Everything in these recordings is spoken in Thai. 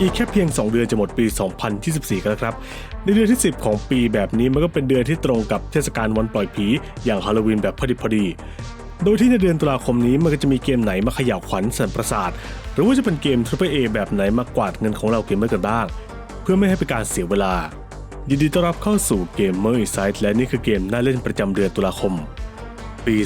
อีกแค่เพียง 2 เดือนจะหมดปี 2024 กันแล้วครับ ในเดือนที่ 10 ของปีแบบนี้มันก็เป็นเดือนที่ตรงกับเทศกาลวันปล่อยผีอย่างฮาโลวีนแบบพอดีพอดี โดยที่ในเดือนตุลาคมนี้มันก็จะมีเกมไหนมาขย่าวขวัญสันประสาท หรือว่าจะเป็นเกม Triple A แบบไหนมากวาดเงินของเราเกมเมอร์กันบ้าง เพื่อไม่ให้เป็นการเสียเวลา ยินดีต้อนรับเข้าสู่ Gamer Insight และนี่คือเกมน่าเล่นประจำเดือนตุลาคม ปี 2024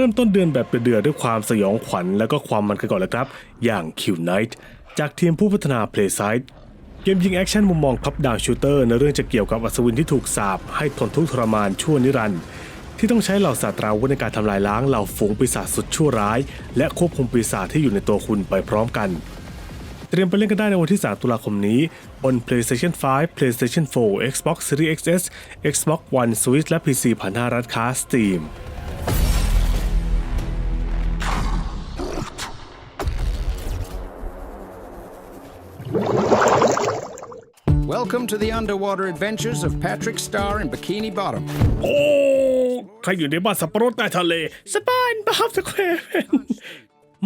เริ่มต้นเดือนแบบเดือดด้วยความสยองขวัญและก็ความมันกันก่อนเลยครับ อย่าง Q Night จากทีมผู้พัฒนา Playside เกมยิงแอคชั่นมุมมองท็อปดาวชูเตอร์ในเรื่องจะเกี่ยวกับอัศวินที่ถูกสาปให้ทนทุกข์ทรมานชั่วนิรันดร์ที่ต้องใช้เหล่าศาสตราวุธในการทำลายล้างเหล่าฝูงปีศาจสุดชั่วร้าย และควบคุมปีศาจที่อยู่ในตัวคุณไปพร้อมกัน เตรียมไปเล่นกันได้ในวันที่ 3 ตุลาคมนี้บน PlayStation 5 PlayStation 4 Xbox Series XS Xbox One Switch และ PC ผ่านหน้าร้านค้า Steam Welcome to the underwater adventures of Patrick Star in Bikini Bottom. โอ้ใครอยู่ในบ้านสับปะรดใต้ทะเลสปานบาร์สแควร์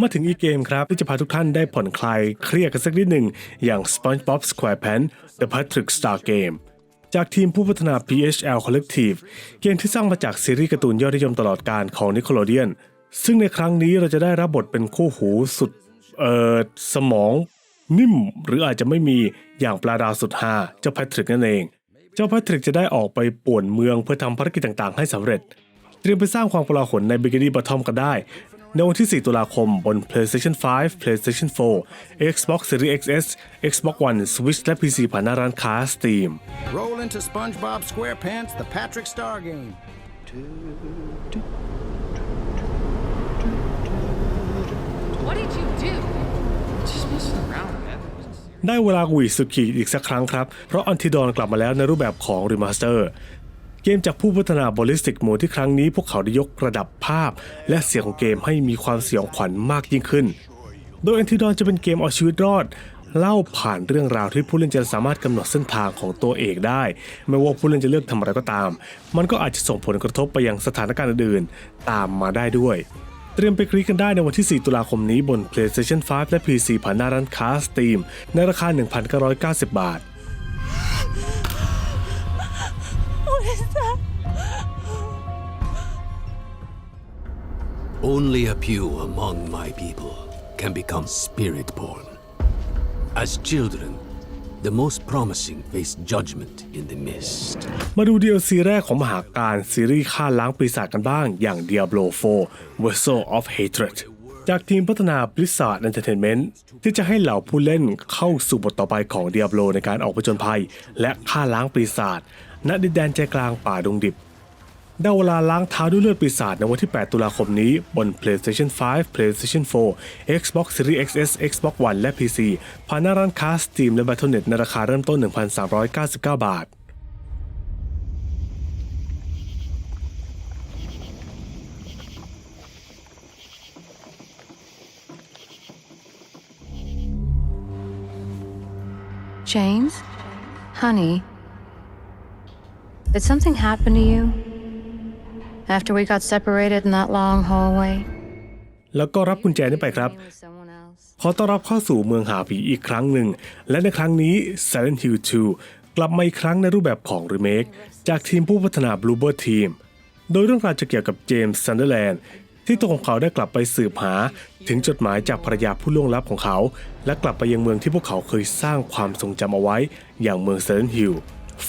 มาถึงอีกเกมครับ ที่จะพาทุกท่านได้ผ่อนคลายเครียดกันสักนิดหนึ่ง อย่าง SpongeBob SquarePants The Patrick Star Game จากทีมผู้พัฒนา PHL Collective เกมที่สร้างมาจากซีรีส์การ์ตูนยอดนิยมตลอดการของ Nickelodeon ซึ่งในครั้งนี้เราจะได้รับบทเป็นคู่หูสุด เออสมอง นิ่มหรืออาจจะไม่มีอย่างปลาดาวสุดฮาเจ้าแพทริกนั่นเอง เจ้าแพทริกจะได้ออกไปป่วนเมืองเพื่อทำภารกิจต่างๆ ให้สำเร็จ เตรียมไปสร้างความกลาหลใน Bikini Bottom กันได้ ในวันที่ 4 ตุลาคมบน PlayStation 5 PlayStation 4 Xbox Series XS Xbox One Switch และ PC ผ่านหน้าร้านค้า Steam Roll into SpongeBob SquarePants, the Patrick Star game. ได้เวลาหวีสุดขีดอีกสักครั้งครับ เพราะอันติดอนกลับมาแล้วในรูปแบบของรีมาสเตอร์เกมจากผู้พัฒนา Ballistic Moon ที่ครั้งนี้พวกเขาได้ยกระดับภาพ และเสียงของเกมให้มีความสยองขวัญมากยิ่งขึ้น โดยอันติดอนจะเป็นเกมเอาชีวิตรอด เล่าผ่านเรื่องราวที่ผู้เล่นจะสามารถกำหนดเส้นทางของตัวเอกได้ ไม่ว่าผู้เล่นจะเลือกทำอะไรก็ตาม มันก็อาจจะส่งผลกระทบไปยังสถานการณ์อื่นๆตามมาได้ด้วย เตรียมไปคลิกกันได้ในวันที่ 4 ตุลาคมนี้บน PlayStation 5 และ PC ผ่านหน้าร้านค้า Steam ในราคา 1,990 บาท Only a few among my people can become spirit born. As children, the most promising face judgment in the mist. มาดู DLC แรกของมหาการซีรีส์ฆ่าล้างปีศาจกันบ้างอย่าง Diablo 4 Vessel of Hatred จากทีมพัฒนา Blizzard Entertainment ที่จะให้เหล่าผู้เล่นเข้าสู่บทต่อไปของ Diablo ในการออกผจญภัย และฆ่าล้างปีศาจณดินแดนใจกลางป่าดงดิบ ได้เวลาล้างเท้าด้วยเลือดปีศาจในวันที่ 8 ตุลาคมนี้ บน PlayStation 5 PlayStation 4 Xbox Series XS Xbox One และ PC ผ่านหน้าร้านค้า Steam และ Battle.net ในราคาเริ่มต้น 1,399 บาท James? Honey? Did something happen to you? After we got separated in that long hallway? แล้วก็รับกุญแจนี้ไปครับ someone else? ขอต้อนรับเข้าสู่เมืองหาผีอีกครั้งหนึ่ง และในครั้งนี้ Silent Hill 2 กลับมาอีกครั้งในรูปแบบของรีเมคจากทีมผู้พัฒนา Bluebird Team โดยเรื่องราวจะเกี่ยวกับเจมส์ซันเดอร์แลนด์ที่ตัวของเขาได้กลับไปสืบหา ถึงจดหมายจากภรรยาผู้ล่วงลับของเขา และกลับไปยังเมืองที่พวกเขาเคยสร้างความทรงจำเอาไว้อย่างเมือง Silent Hill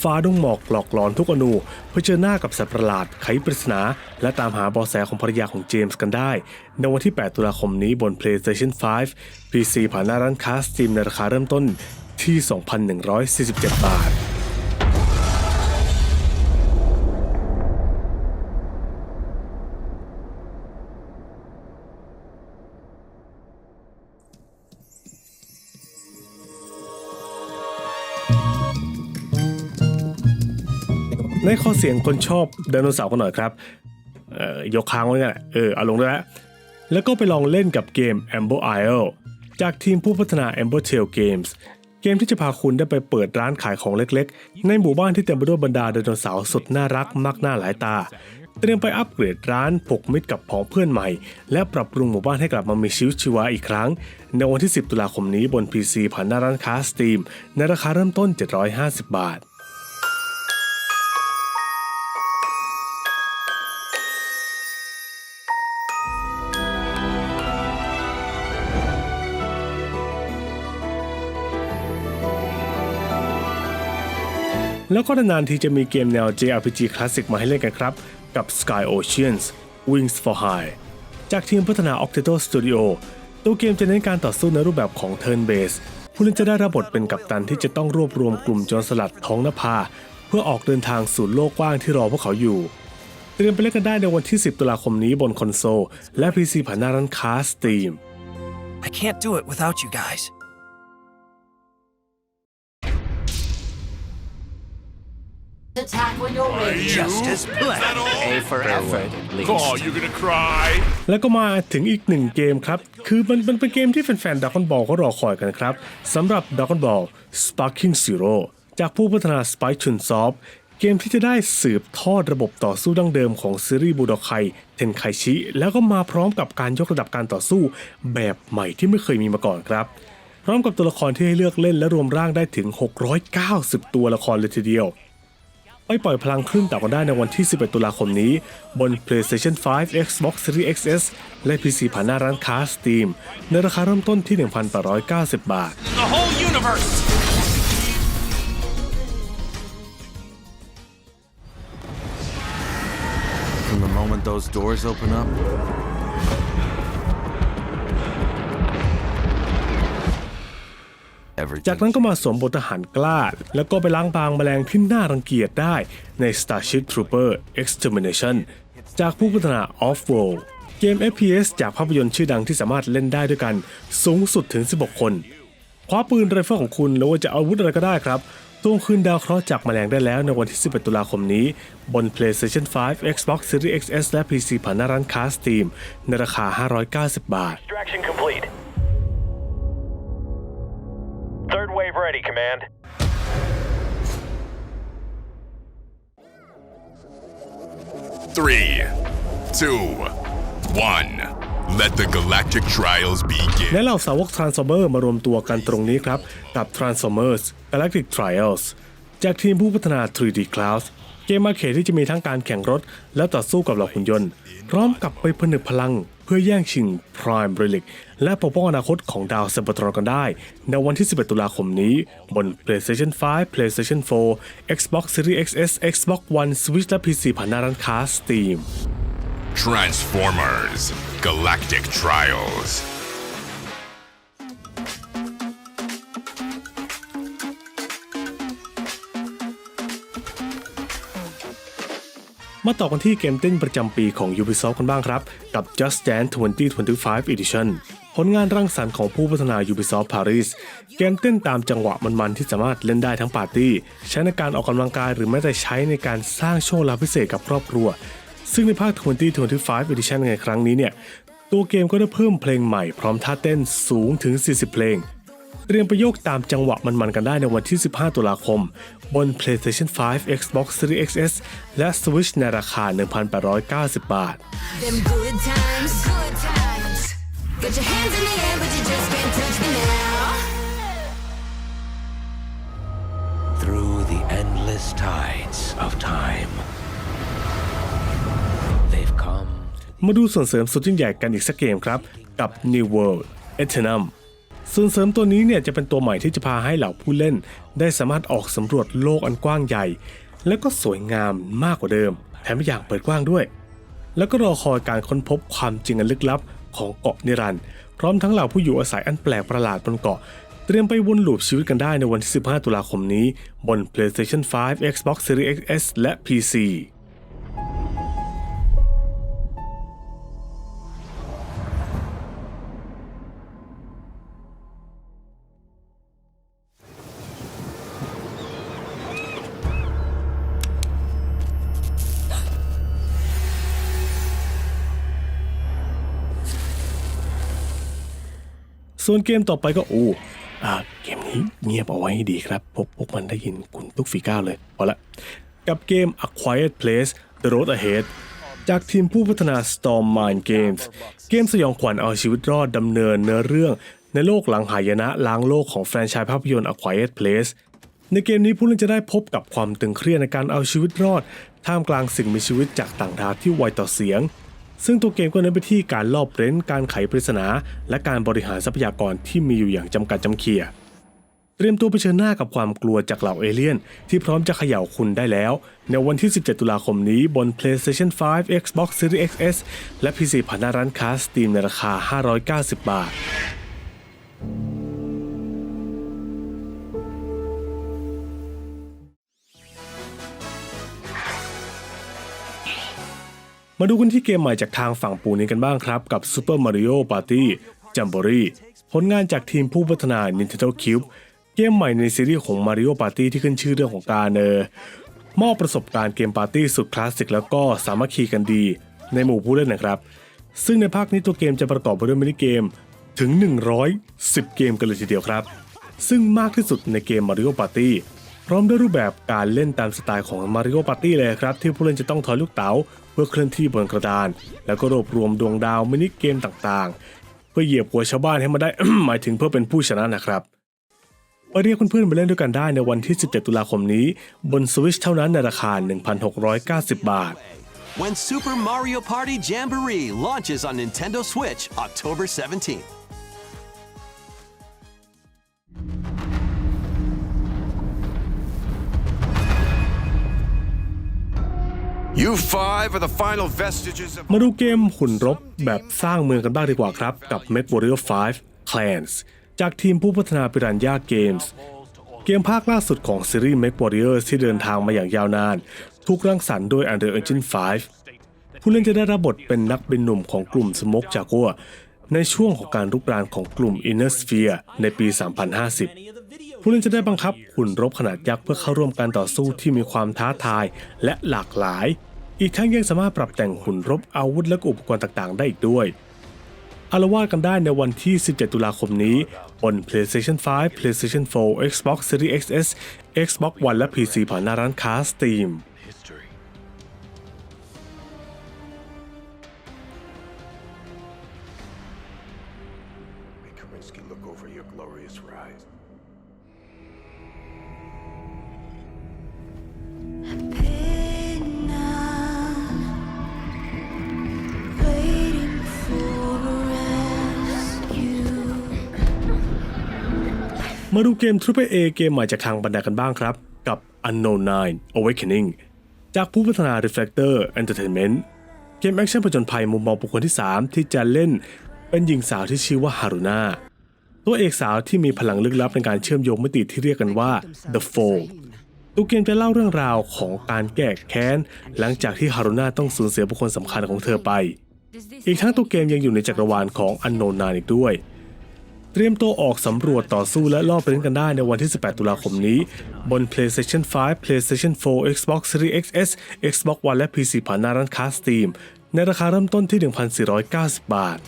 ฟ้าดงหมอกหลอกหลอนทุกอนูเพื่อเจอหน้ากับสัตว์ประหลาดไขปริศนา และตามหาเบาะแสของภรรยาของเจมส์กันได้ ในวันที่ 8 ตุลาคมนี้บน PlayStation 5 PC ผ่านหน้าร้านค้าสตีมในราคาเริ่มต้นที่ 2,147 บาท ในข้อเสียงคนชอบไดโนเสาร์กันหน่อยครับเอ่อยกค้างไว้กันเออเอาลงได้แล้วแล้วก็ไปลองเล่นกับเกม Amber Isle จากทีมผู้พัฒนา Amber Tail Games เกมที่จะพาคุณได้ไปเปิดร้านขายของเล็กๆ ในหมู่บ้านที่เต็มไปด้วยบรรดาไดโนเสาร์สุดน่ารักมากหน้าหลายตา เตรียมไปอัปเกรดร้านผกมิตรกับผองเพื่อนใหม่ และปรับปรุงหมู่บ้านให้กลับมามีชีวิตชีวาอีกครั้ง ในวันที่ 10 ตุลาคมนี้บน PC ผ่านหน้าร้านค้า Steam ในราคาเริ่มต้น 750 บาท แล้วก็นานๆทีจะมีเกมแนว JRPG คลาสสิกมาให้เล่นกันครับ กับ Sky Oceans Wings for High จากทีมพัฒนา Octato Studio ตัวเกมจะเน้นการต่อสู้ในรูปแบบของ Turn Based ผู้เล่นจะได้รับบทเป็นกัปตันที่จะต้องรวบรวมกลุ่มโจรสลัดท้องนภา เพื่อออกเดินทางสู่โลกกว้างที่รอพวกเขาอยู่ เตรียมไปเล่นกันได้ในวันที่ 10 ตุลาคมนี้บนคอนโซลและ PC ผ่านหน้าร้านค้า Steam I can't do it without you guys. Attack when you're ready. Just as planned. A for effort, at least. Oh, you're gonna cry? แล้วก็มาถึงอีกหนึ่งเกมครับ คือมันมันเป็นเกมที่แฟนๆ Dragon Ball เขารอคอยกันครับสำหรับ Dragon Ball Sparking Zero จากผู้พัฒนา Spike Chunsoft เกมที่จะได้สืบทอดระบบต่อสู้ดั้งเดิมของซีรีส์บูโดไคเทนไคชิ แล้วก็มาพร้อมกับการยกระดับการต่อสู้แบบใหม่ที่ไม่เคยมีมาก่อนครับพร้อมกับตัวละครที่ให้เลือกเล่นและรวมร่างได้ถึง 690 ตัวละครเลยทีเดียว ไปปล่อยพลังคลื่นต่อกันได้ในวันที่ 11 ตุลาคมนี้ บน PlayStation 5 Xbox Series XS และ PC ผ่านหน้าร้านค้า Steam ในราคาเริ่มต้นที่ 1,890 บาท The whole universe! From the moment those doors open up, จากนั้นก็มาสวมบททหารกล้า แล้วก็ไปล้างบางแมลงที่น่ารังเกียจได้ใน Starship Trooper Extermination จากผู้พัฒนา Off-World เกม FPS จากภาพยนตร์ชื่อดังที่สามารถเล่นได้ด้วยกันสูงสุดถึง 16 คนคว้าปืนไรเฟิลของคุณหรือว่าจะอาวุธอะไรก็ได้ครับทวงคืนดาวเคราะห์จากแมลงได้แล้วในวันที่ 11 ตุลาคมนี้ บน PlayStation 5 Xbox Series XS และ PC ผ่านหน้าร้านค้า Steam ในราคา 590 บาท Extraction complete. Third wave ready, Command. Three, two, one. Let the galactic trials begin. และเหล่าสาวก Transformer มารวมตัวกันตรงนี้ครับ กับ Transformers Galactic Trials จากทีมผู้พัฒนา 3D Clouds เกมอาเคดที่จะมีทั้งการแข่งรถ และต่อสู้กับเหล่าหุ่นยนต์ พร้อมกับไปผนึกพลัง เพื่อแย่งชิง Prime Relic และปกป้องอนาคตของดาวเซบตรอนกันได้ ในวันที่ 11 ตุลาคมนี้ บน PlayStation 5 PlayStation 4 Xbox Series XS Xbox One Switch และ PC ผ่านหน้าร้านค้า Steam Transformers Galactic Trials. มาต่อกันที่เกมเต้นประจำปีของ Ubisoft กันบ้างครับ กับ Just Dance 2025 Edition ผลงานรังสรรค์ของผู้พัฒนา Ubisoft Paris เกมเต้นตามจังหวะมันๆที่สามารถเล่นได้ทั้งปาร์ตี้ ใช้ในการออกกำลังกายหรือแม้แต่ใช้ในการสร้างโชว์ลาพิเศษกับครอบครัว ซึ่งในภาค 2025 Edition ในครั้งนี้เนี่ย ตัวเกมก็ได้เพิ่มเพลงใหม่พร้อมท่าเต้นสูงถึง 40 เพลง เตรียมไปโยกตามจังหวะมันๆกันได้ในวันที่ 15 ตุลาคม บน PlayStation 5 Xbox Series XS และ Switch ในราคา 1,890 บาท Them good times. Good times. Got your hands in the air, but you just can't touch me now. Through the endless tides of time, they've come มาดูส่วนเสริมสุดยิ่งใหญ่กันอีกสักเกมครับ กับ New World Eternum ส่วนเสริมตัวนี้เนี่ยจะเป็นตัวใหม่ที่จะพาให้เหล่าผู้เล่น ได้สามารถออกสำรวจโลกอันกว้างใหญ่ และก็สวยงามมากกว่าเดิม แถมอย่างเปิดกว้างด้วย แล้วก็รอคอยการค้นพบความจริงอันลึกลับของเกาะนิรันด์พร้อมทั้งเหล่าผู้อยู่อาศัยอันแปลกประหลาดบนเกาะ เตรียมไปวนลูปชีวิตกันได้ในวันที่ 15 ตุลาคมนี้ บน PlayStation 5 Xbox Series XS และ PC ส่วนเกมต่อไปก็อู้อ่าเกมนี้เงียบเอาไว้ให้ดีครับพวกพวกมันได้ยินคุณทุกฝีก้าวเลยเอละกับเกม A Quiet Place The Road Ahead จากทีมผู้พัฒนา Storm Mind Games เกมสยองขวัญเอาชีวิตรอดดำเนินเนื้อเรื่อง ในโลกหลังหายนะล้างโลกของแฟรนไชส์ภาพยนตร์ A Quiet Place ในเกมนี้ผู้เล่นจะได้พบกับความตึงเครียดในการเอาชีวิตรอด ท่ามกลางสิ่งมีชีวิตจากต่างดาวที่ไวต่อเสียง ซึ่งตัวเกมก็เน้นไปที่การลอบเร้นการไขปริศนา และการบริหารทรัพยากรที่มีอยู่อย่างจำกัดจำเคียเตรียมตัวเผชิญหน้ากับความกลัวจากเหล่าเอเลี่ยน ที่พร้อมจะเขย่าคุณได้แล้ว ในวันที่ 17 ตุลาคมนี้บน PlayStation 5 Xbox Series XS และ PC ผ่านหน้าร้านค้า Steam ในราคา 590 บาท มาดูกันที่เกมใหม่จากทางฝั่งปูนี้กันบ้างครับ กับ Super Mario Party Jamboree ผลงานจากทีมผู้พัฒนา Nintendo Cube เกมใหม่ในซีรีส์ของ Mario Party ที่ขึ้นชื่อเรื่องของการเออมอบประสบการณ์เกมปาร์ตี้สุดคลาสสิกแล้วก็สามัคคีกันดี ในหมู่ผู้เล่นนะครับ ซึ่งในภาคนี้ตัวเกมจะประกอบไปด้วยมินิเกมถึง 110 เกมกันเลยทีเดียวครับ ซึ่งมากที่สุดในเกม Mario Party พร้อมด้วยรูปแบบการเล่นตามสไตล์ของ Mario Party เลยครับ ที่ผู้เล่นจะต้องถอยลูกเต๋าเพื่อเคลื่อนที่บนกระดาน แล้วก็รวบรวมดวงดาวมินิเกมต่างๆ เพื่อเหยียบหัวชาวบ้านให้มาได้ หมายถึงเพื่อเป็นผู้ชนะนะครับไปเรียกเพื่อนๆมาเล่นด้วยกันได้ในวันที่ 17 ตุลาคมนี้ บน Switch เท่านั้นในราคา 1,690 บาท When Super Mario Party Jamboree launches on Nintendo Switch October 17th. มาดูเกมหุ่นรบแบบสร้างเมืองกันบ้างดีกว่าครับ กับ m e c Warrior 5 Clans จากทีมผู้พัฒนา Piranha Games เกมภาคล่าสุดของซีรีส์ m e c Warrior ที่เดินทางมาอย่างยาวนาน ถูกรังสรรค์โดย Unreal Engine 5 ผู้เล่นจะได้รับบทเป็นนักบินหนุ่มของกลุ่ม Smoke Jaguar ในช่วงของการรุกรานของกลุ่ม Inner Sphere ในปี 3050 ผู้เล่นจะได้บังคับหุ่นรบขนาดยักษ์เพื่อเข้าร่วมการต่อสู้ที่มีความท้าทายและหลากหลาย อีกทั้งยังสามารถปรับแต่งหุ่นรบอาวุธและอุปกรณ์ต่างๆ ได้อีกด้วยอารวาดกันได้ในวันที่ 17 ตุลาคมนี้ บน PlayStation 5 PlayStation 4 Xbox Series XS Xbox One และ PC ผ่านหน้าร้านค้า Steam มาดูเกม Triple A เกมใหม่จากทางบรรดกันบ้างครับ กับ Unknown 9 Awakening จากผู้พัฒนา Reflector Entertainment เกมแอคชั่นผจญภัยมุมมองบุคคลที่ 3 ที่จะเล่นเป็นหญิงสาวที่ชื่อว่าฮารุนาตัวเอกสาวที่มีพลังลึกลับในการเชื่อมโยงมิติที่เรียกกันว่า The Fold ตัวเกมจะเล่าเรื่องราวของการแก้แค้น หลังจากที่ฮารุนาต้องสูญเสียบุคคลสำคัญของเธอไป อีกทั้งตัวเกมยังอยู่ในจักรวาลของ Unknown 9อีกด้วย เตรียมตัวออกสำรวจต่อสู้และล่อไปเล่นกันได้ในวันที่ 18 ตุลาคมนี้ บน PlayStation 5 PlayStation 4 Xbox Series XS Xbox One และ PC ผ่านหน้าร้านค้า Steam ในราคาเริ่มต้นที่ 1,490 บาท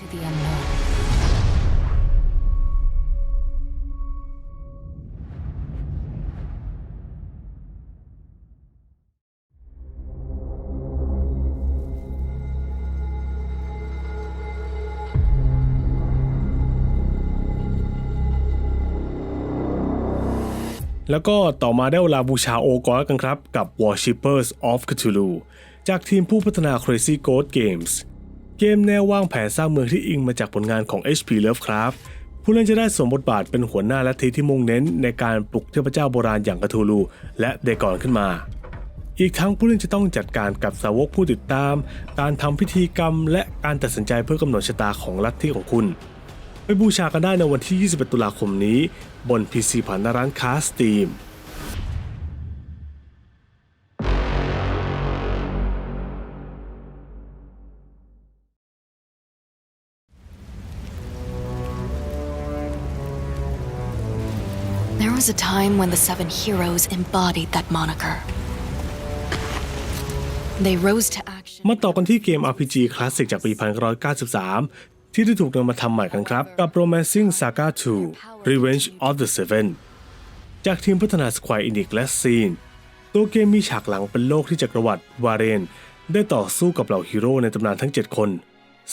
แล้วก็ต่อมาได้เวลาบูชาโอกอสกันครับ กับ Worshippers of Cthulhu จากทีมผู้พัฒนา Crazy Ghost Games เกมแนววางแผนสร้างเมืองที่อิงมาจากผลงานของ HP Lovecraft ผู้เล่นจะได้สวมบทบาทเป็นหัวหน้าลัทธิที่มุ่งเน้นในการปลุกเทพเจ้าโบราณอย่างกาทูลูและเดกอนขึ้นมา อีกทั้งผู้เล่นจะต้องจัดการกับสาวกผู้ติดตาม การทำพิธีกรรม และการตัดสินใจเพื่อกำหนดชะตาของลัทธิของคุณ ไปบูชากันได้ในวันที่ 21 ตุลาคมนี้ บน PC ผ่านหน้าร้านค้า Steam There was a time when the seven heroes embodied that moniker. They rose to action. มาต่อกันที่เกม RPG คลาสสิกจากปี 1993 ที่ได้ถูกนำมาทำใหม่กันครับ กับ Romancing Saga 2 Revenge of the Seven จากทีมพัฒนา Square Enix และ Scene ตัวเกมมีฉากหลังเป็นโลกที่จักรวรรดิวาเรน ได้ต่อสู้กับเหล่าฮีโร่ในตำนานทั้ง 7 คน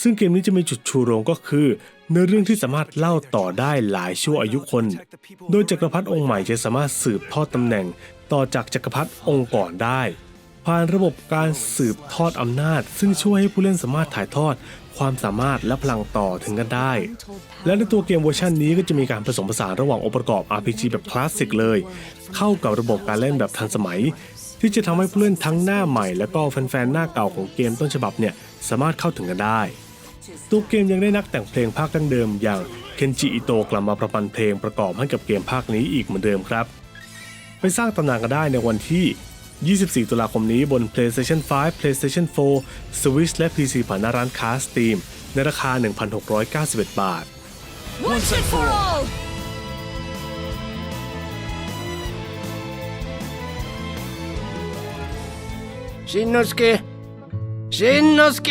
ซึ่งเกมนี้จะมีจุดชูโรงก็คือ เนื้อเรื่องที่สามารถเล่าต่อได้หลายชั่วอายุคน โดยจักรพรรดิองค์ใหม่จะสามารถสืบทอดตำแหน่ง ต่อจากจักรพรรดิองค์ก่อนได้ผ่านระบบการสืบทอดอำนาจ ซึ่งช่วยให้ผู้เล่นสามารถถ่ายทอด ความสามารถและพลังต่อถึงกันได้ และในตัวเกมเวอร์ชันนี้ก็จะมีการผสมผสานระหว่างองค์ประกอบ RPG แบบคลาสสิกเลย เข้ากับระบบการเล่นแบบทันสมัย ที่จะทำให้ผู้เล่นทั้งหน้าใหม่ และก็แฟนๆหน้าเก่าของเกมต้นฉบับเนี่ยสามารถเข้าถึงกันได้ตัวเกมยังได้นักแต่งเพลงภาคดั้งเดิมอย่างเคนจิอิโตะกลับมาประพันธ์เพลงประกอบให้กับเกมภาคนี้อีกเหมือนเดิมครับ ไปสร้างตำนานกันได้ในวันที่ 24 ตุลาคมนี้บน PlayStation 5 PlayStation 4 Switch และ PC ผ่านหน้าร้านค้า Steam ในราคา 1,691 บาท Once and for all! ชินโนสเกชินโนสเก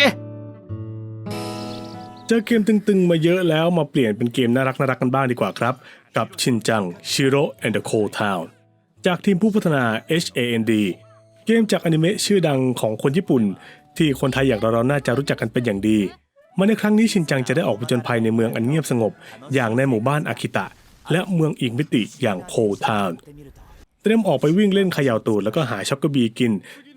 เจอเกมตึงๆ มาเยอะแล้วมาเปลี่ยนเป็นเกมน่ารักน่ารักกันบ้างดีกว่าครับ กับชินจังชิโร่แอนด์เดอะโคลทาวจากทีมผู้พัฒนา HAND เกมจากอนิเมะชื่อดังของคนญี่ปุ่น ที่คนไทยอย่างเราๆน่าจะรู้จักกันเป็นอย่างดีมาในครั้งนี้ชินจังจะได้ออกผจญภัยในเมืองอันเงียบสงบ อย่างในหมู่บ้านอากิตะ และเมืองอีกมิติอย่างโคทาวน์เตรียมออกไปวิ่งเล่นขย่าตูดแล้วก็หาช็อกโกบีกิน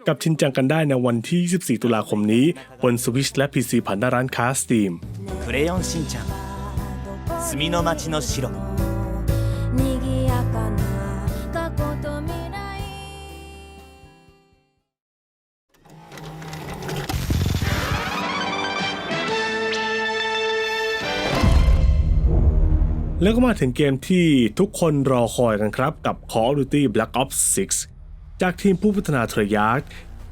กับชินจังกันได้ในวันที่ 24 ตุลาคมนี้ บนสวิชและ PC ผ่านหน้าร้านค้าสตีม ครยอนชินจังสมิโนมาชิโนชิโร แล้วก็มาถึงเกมที่ทุกคนรอคอยกันครับ กับ Call of Duty Black Ops 6 จากทีมผู้พัฒนาเทรยาร์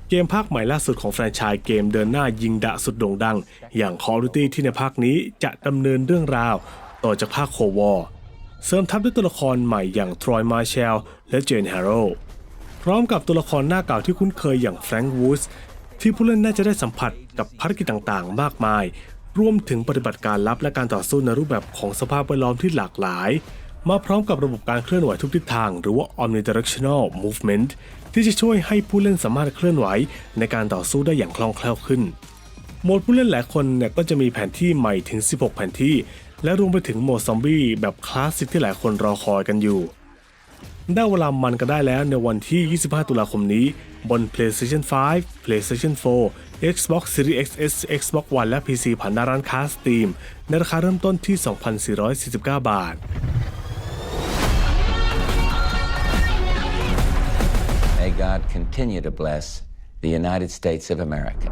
เกมภาคใหม่ล่าสุดของแฟรนไชส์เกมเดินหน้ายิงดะสุดโด่งดัง อย่าง Call of Duty ที่ในภาคนี้จะดำเนินเรื่องราว ต่อจากภาคโควอร์เสริมทัพด้วยตัวละครใหม่อย่างทรอยมาเชลและเจนแฮร์โรพร้อมกับตัวละครหน้าเก่าที่คุ้นเคยอย่างแฟรงค์วูดสที่ผู้เล่นน่าจะได้สัมผัสกับภารกิจต่างๆ มากมาย รวมถึงปฏิบัติการลับและการต่อสู้ในรูปแบบของสภาพแวดล้อมที่หลากหลาย มาพร้อมกับระบบการเคลื่อนไหวทุกทิศทาง หรือว่า omnidirectional movement ที่จะช่วยให้ผู้เล่นสามารถเคลื่อนไหวในการต่อสู้ได้อย่างคล่องแคล่วขึ้น โหมดผู้เล่นหลายคนเนี่ยก็จะมีแผนที่ใหม่ถึง 16 แผนที่ และรวมไปถึงโหมดซอมบี้แบบคลาสสิกที่หลายคนรอคอยกันอยู่ ได้เวลามันกันได้แล้วในวันที่ 25 ตุลาคมนี้ บน PlayStation 5 PlayStation 4 Xbox Series XS Xbox One และ PC ผ่านหน้าร้านค้า Steam ในราคาเริ่มต้นที่ 2,449 บาท May God continue to bless the United States of America.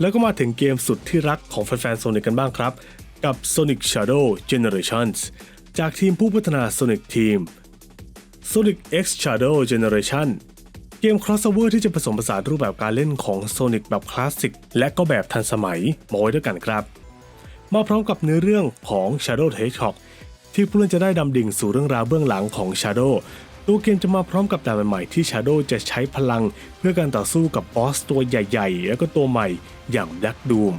แล้วก็มาถึงเกมสุดที่รักของแฟนๆ Sonic กันบ้างครับ กับ Sonic Shadow Generations จากทีมผู้พัฒนา Sonic Team Sonic X Shadow Generation เกม crossover ที่จะผสมผสานรูปแบบการเล่นของ Sonic แบบคลาสสิกและก็แบบทันสมัยมาไว้ด้วยกันครับ มาพร้อมกับเนื้อเรื่องของ Shadow the Hedgehog ที่ผู้เล่นจะได้ดำดิ่งสู่เรื่องราวเบื้องหลังของ Shadow ตัวเกมจะมาพร้อมกับด่านใหม่ๆที่ Shadow จะใช้พลัง เพื่อการต่อสู้กับบอสตัวใหญ่ ๆ แล้วก็ตัวใหม่อย่าง Black Doom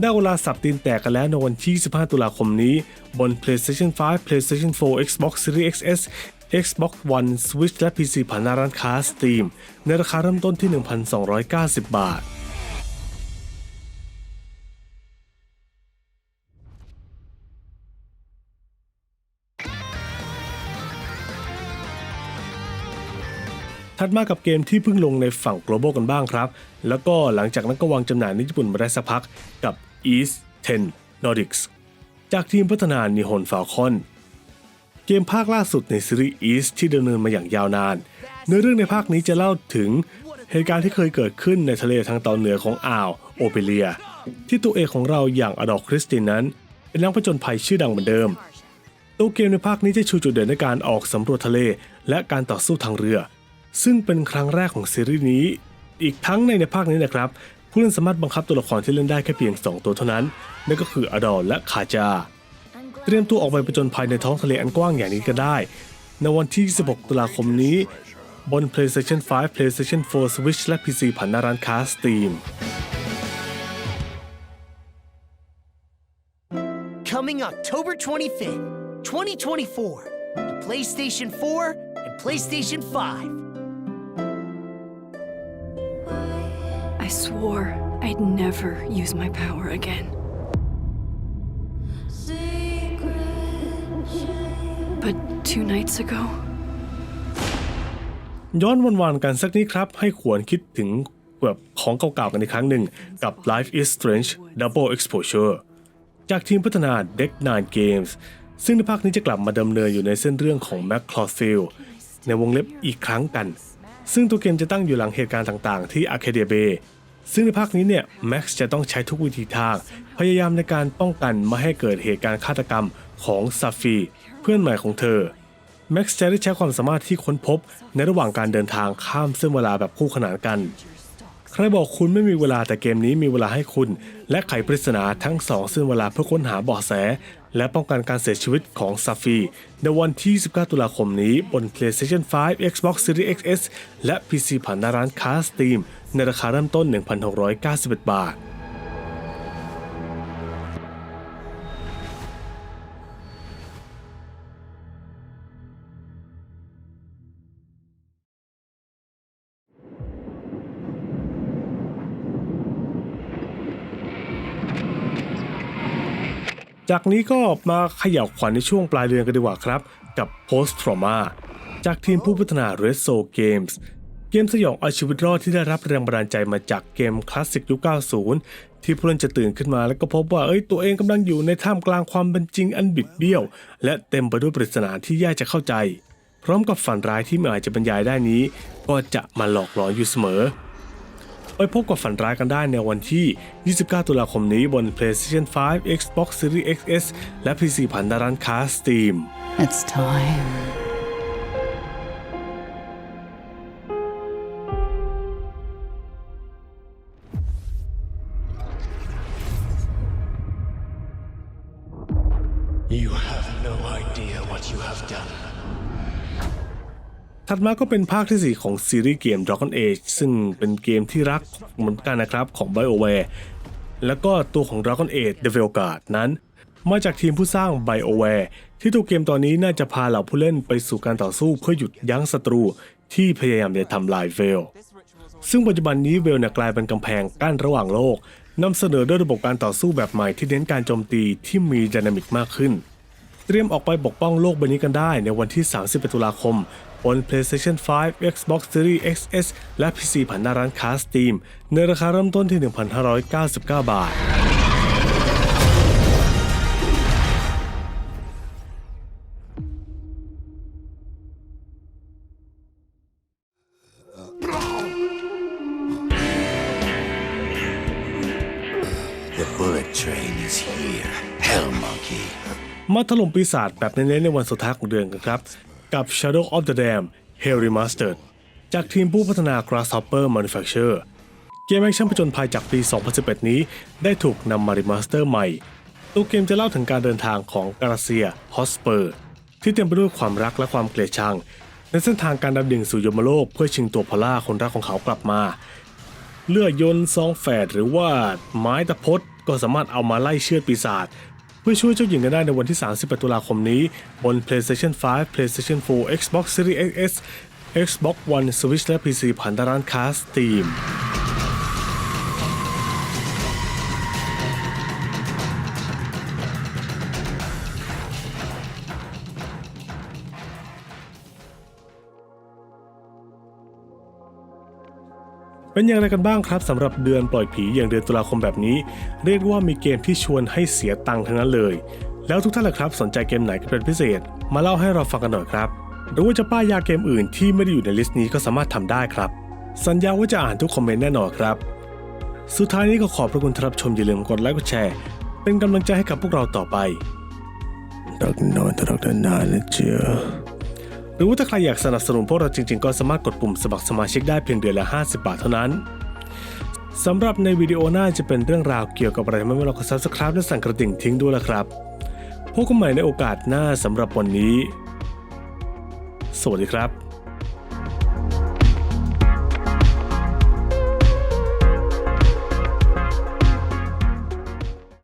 ได้เวลาสับตีนแตกกันแล้วในวันที่25 ตุลาคมนี้ บน PlayStation 5 PlayStation 4 Xbox Series XS Xbox One Switch และ PC ผ่านหน้าร้านค้า Steam ในราคาเริ่มต้นที่ 1,290 บาท ถัดมากับเกมที่เพิ่งลงในฝั่ง global กันบ้างครับ แล้วก็หลังจากนั้นก็วางจำหน่ายในญี่ปุ่นมาได้สักพักกับ East 10 Nordics จากทีมพัฒนา Nihon Falcon เกมภาคล่าสุดในซีรีส์ East ที่ดำเนินมาอย่างยาวนาน เนื้อเรื่องในภาคนี้จะเล่าถึงเหตุการณ์ที่เคยเกิดขึ้นในทะเลทางตอนเหนือของอ่าวโอเปเลีย ที่ตัวเอกของเราอย่างอดอลคริสตินนั้น เป็นนักผจญภัยชื่อดังเหมือนเดิม ตัวเกมในภาคนี้จะชูจุดเด่นในการออกสำรวจทะเล และการต่อสู้ทางเรือ ซึ่งเป็นครั้งแรกของซีรีส์นี้ อีกทั้งในในภาคนี้นะครับผู้เล่นสามารถบังคับตัวละครที่เล่นได้แค่เพียง 2 ตัวเท่านั้น นั่นก็คืออดอลและคาจา เตรียมตัวออกไปผจญภัยในท้องทะเลอันกว้างอย่างนี้ก็ได้ ในวันที่ 16 ตุลาคมนี้บน PlayStation 5 PlayStation 4 Switch และ PC ผ่านหน้าร้านค้า Steam Coming October 25th, 2024, to PlayStation 4 and PlayStation 5. I swore I'd never use my power again. But two nights ago, ย้อนวันๆกันสักนิดครับ ให้ควรคิดถึงแบบของเก่าๆกันอีกครั้งหนึ่งกับ Life is Strange Double Exposure จากทีมพัฒนา Deck 9 Games ซึ่งในภาคนี้จะกลับมาดำเนินอยู่ในเส้นเรื่องของ Mac c l a w f i e l d ในวงเล็บอีกครั้งกัน ซึ่งตัวเกมจะตั้งอยู่หลังเหตุการณ์ต่างๆ ที่ Arcadia Bay ซึ่งในภาคนี้เนี่ย Max จะต้องใช้ทุกวิธีทาง พยายามในการป้องกันไม่ให้เกิดเหตุการณ์ฆาตกรรมของซาฟีเพื่อนใหม่ของเธอแม็กซ์จะได้ใช้ความสามารถที่ค้นพบ ในระหว่างการเดินทางข้ามเส้นเวลาแบบคู่ขนานกัน ใครบอกคุณไม่มีเวลาแต่เกมนี้มีเวลาให้คุณ และไขปริศนาทั้งสองเส้นเวลาเพื่อค้นหาเบาะแส และป้องกันการเสียชีวิตของซาฟีในวันที่ 19 ตุลาคมนี้บน PlayStation 5 Xbox Series XS และ PC ผ่านหน้าร้านค้า Steam ในราคาเริ่มต้น 1,691 บาท จากนี้ก็มาเขย่าวขวัญในช่วงปลายเดือนกันดีกว่าครับ กับ Post Trauma จากทีมผู้พัฒนา Red Soul Games เกมสยองเอาชีวิตรอดที่ได้รับแรงบันดาลใจมาจากเกมคลาสสิกยุค 90 ที่ผู้เล่นจะตื่นขึ้นมาแล้วก็พบว่าเอ้ยตัวเองกำลังอยู่ในท่ามกลางความเป็นจริงอันบิดเบี้ยว และเต็มไปด้วยปริศนาที่ยากจะเข้าใจ พร้อมกับฝันร้ายที่ไม่อาจจะบรรยายได้นี้ ก็จะมาหลอกหลอนอยู่เสมอ ไปพบกับฝันร้ายกันได้ในวันที่ 29 ตุลาคมนี้บน PlayStation 5 Xbox Series XS และ PC ผ่านหน้าร้านค้า Steam It's time. ถัดมาก็เป็นภาคที่ 4 ของซีรีส์เกม Dragon Age ซึ่งเป็นเกมที่รักเหมือนกันนะครับของ BioWare แล้วก็ตัวของ Dragon Age The Veilguard นั้น มาจากทีมผู้สร้าง BioWare ที่ตัวเกมตอนนี้น่าจะพาเหล่าผู้เล่นไปสู่การต่อสู้เพื่อหยุดยั้งศัตรูที่พยายามจะทำลายเวล ซึ่งปัจจุบันนี้เวลเนี่ยกลายเป็นกำแพงกั้นระหว่างโลกนำเสนอด้วยระบบการต่อสู้แบบใหม่ที่เน้นการโจมตีที่มีดินามิกมากขึ้น เตรียมออกไปปกป้องโลกใบนี้กันได้ในวันที่30ตุลาคมบน PlayStation 5 Xbox Series XS และ PC ผ่านหน้าร้านค้า Steam ในราคาเริ่มต้นที่ 1,599 บาท The bullet train is here, Hell Monkey. มาถล่มปีศาจแบบเน้นๆในวันสุดท้ายของเดือนกันครับ กับ Shadow of the Dam Hell Remastered จากทีมผู้พัฒนา Grasshopper Manufacture เกมแอคชั่นผจญภัยจากปี 2011 นี้ ได้ถูกนำมารีมาสเตอร์ใหม่ ตัวเกมจะเล่าถึงการเดินทางของกราเซียฮอสเปอร์ ที่เต็มไปด้วยความรักและความเกลียดชัง ในเส้นทางการดำดิ่งสู่ยมโลกเพื่อชิงตัวพล่าคนรักของเขากลับมา เลือดยนต์ซองแฝดหรือว่าไม้ตะพดก็สามารถเอามาไล่เชือดปีศาจ พื่อช่วยเจ้าหญิงกันได้ในวันที่ 31 ตุลาคมนี้ บน PlayStation 5 PlayStation 4 Xbox Series X, Xbox One Switch และ PC ผ่านร้านค้า Steam เป็นอย่างไรกันบ้างครับสำหรับเดือนปล่อยผีอย่างเดือนตุลาคมแบบนี้ เรียกว่ามีเกมที่ชวนให้เสียตังค์ทั้งนั้นเลย แล้วทุกท่านล่ะครับ สนใจเกมไหนกันเป็นพิเศษ มาเล่าให้เราฟังกันหน่อยครับหรือว่าจะป้ายยาเกมอื่นที่ไม่ได้อยู่ในลิสต์นี้ก็สามารถทำได้ครับ สัญญาว่าจะอ่านทุกคอมเมนต์แน่นอนครับ สุดท้ายนี้ก็ขอบพระคุณที่รับชมอย่าลืมกดไลค์กดแชร์ เป็นกำลังใจให้กับพวกเราต่อไปรักนอนรักนานนะเจ้า หรือว่าถ้าใครอยากสนับสนุนพวกเราจริงๆ ก็สามารถกดปุ่มสมัครสมาชิกได้เพียงเดือนละ 50 บาทเท่านั้นสำหรับในวิดีโอหน้าจะเป็นเรื่องราวเกี่ยวกับอะไรไม่ว่าเรากด subscribe และสั่นกระดิ่งทิ้งด้วยละครับ พบกันใหม่ในโอกาสหน้าสำหรับวันนี้ สวัสดีครับ